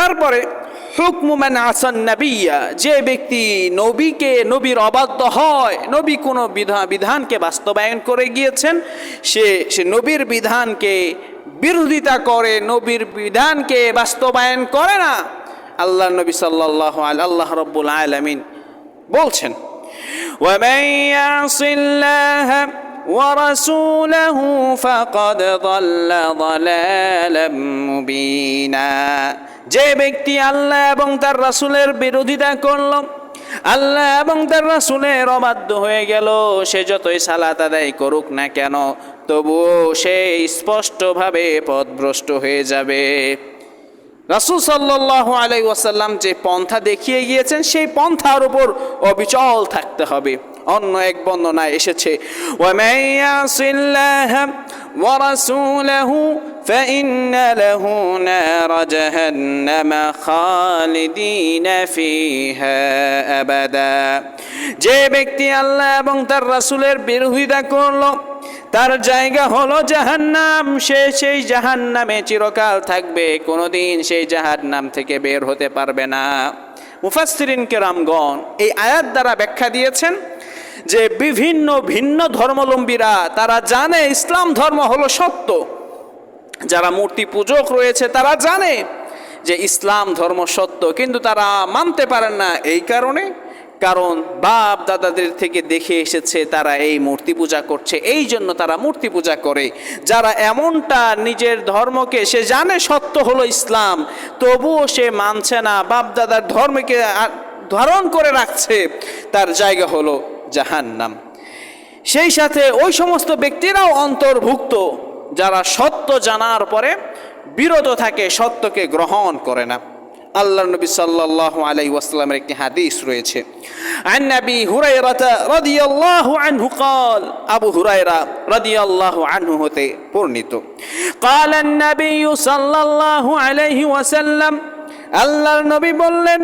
তারপরে হুকমুমান আসান নবিয়া যে ব্যক্তি নবীকে নবীর অবাধ্য হয় নবী কোনো বিধান বিধানকে বাস্তবায়ন করে গিয়েছেন সে সে নবীর বিধানকে বিরোধিতা করে নবীর বিধানকে বাস্তবায়ন করে না আল্লাহ নবী সাল্লাহ আল্লাহ রব্বুল আলমিন বলছেন ومن يعص الله ورسوله فقد ضل ضلالا مبينا যে ব্যক্তি আল্লাহ এবং তার রাসুলের বিরোধিতা করল, আল্লাহ এবং তার রাসুলের অবাধ্য হয়ে গেল, সে যতই সালাত আদায় করুক না কেন, তবুও সে স্পষ্টভাবে পথভ্রষ্ট হয়ে যাবে। রাসুল সাল্লাহ আলাই ওয়াসাল্লাম যে পন্থা দেখিয়ে গিয়েছেন, সেই পন্থার উপর অবিচল থাকতে হবে। অন্য এক বর্ণনায় এসেছে ওয়ামাইয়া وَرَسُولَهُ فَإِنَّ لَهُ نَارَ جَهَنَّمَ خَالِدِينَ فِيهَا أَبَدًا যে ব্যক্তি আল্লাহ এবং তার রাসূলের বিরোধিতা করলো তার জায়গা হলো জাহান্নাম সে সেই জাহান্নামে চিরকাল থাকবে কোনোদিন সেই জাহান্নাম থেকে বের হতে পারবে না মুফাসসিরিন কেরামগণ এই আয়াত দ্বারা ব্যাখ্যা দিয়েছেন যে বিভিন্ন ভিন্ন ধর্মলম্বীরা তারা জানে ইসলাম ধর্ম হলো সত্য। যারা মূর্তি পূজক রয়েছে, তারা জানে যে ইসলাম ধর্ম সত্য, কিন্তু তারা মানতে পারেন না এই কারণে। কারণ বাপ দাদাদের থেকে দেখে এসেছে, তারা এই মূর্তি পূজা করছে, এই জন্য তারা মূর্তি পূজা করে। যারা এমনটা নিজের ধর্মকে, সে জানে সত্য হলো ইসলাম, তবুও সে মানছে না। বাপ দাদার ধর্মকে ধারণ করে রাখছে, তার জায়গা হলো জাহান্নাম সেই সাথে ওই সমস্ত ব্যক্তিরাও অন্তর্ভুক্ত যারা সত্য জানার পরে বিরত থাকে সত্যকে গ্রহণ করে না আল্লাহ নবী সাল্লাল্লাহু আলাইহি ওয়াসাল্লামের একটি হাদিস রয়েছে عن ابي هريره رضي الله عنه قال ابو هريره رضي الله عنه হতে বর্ণিত قال النبي صلى الله عليه وسلم আল্লাহর নবী বললেন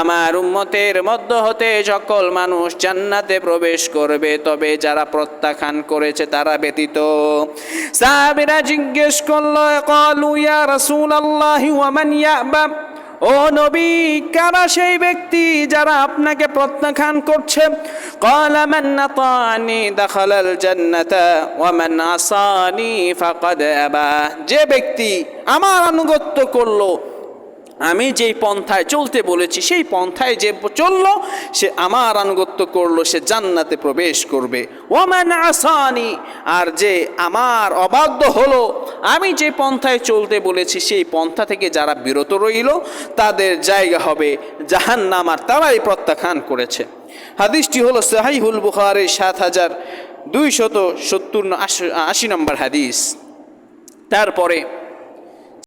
আমার উম্মতের মধ্য হতে সকল মানুষ জান্নাতে প্রবেশ করবে, তবে যারা প্রত্যাখ্যান করেছে তারা ব্যতীত। সাহাবীরা জিজ্ঞেস করল কলুয়া রসুল ওয়া মান ইয়াবা? ও নবী কারা সেই ব্যক্তি যারা আপনাকে প্রত্যাখ্যান করছে? কলা মান্না তানি দখলাল জান্নাতা ওয়া মান আসানি ফাকাদ আবা যে ব্যক্তি আমার আনুগত্য করল, আমি যেই পন্থায় চলতে বলেছি, সেই পন্থায় যে চলল, সে আমার আনুগত্য করল, সে জান্নাতে প্রবেশ করবে। ওমান আসানি, আর যে আমার অবাধ্য হলো আমি যে পন্থায় চলতে বলেছি, সেই পন্থা থেকে যারা বিরত রইল, তাদের জায়গা হবে জাহান আর তারাই প্রত্যাখ্যান করেছে। হাদিসটি হলো সাহাইহুল বুখারের সাত হাজার দুইশত সত্তর আশি নম্বর হাদিস। তারপরে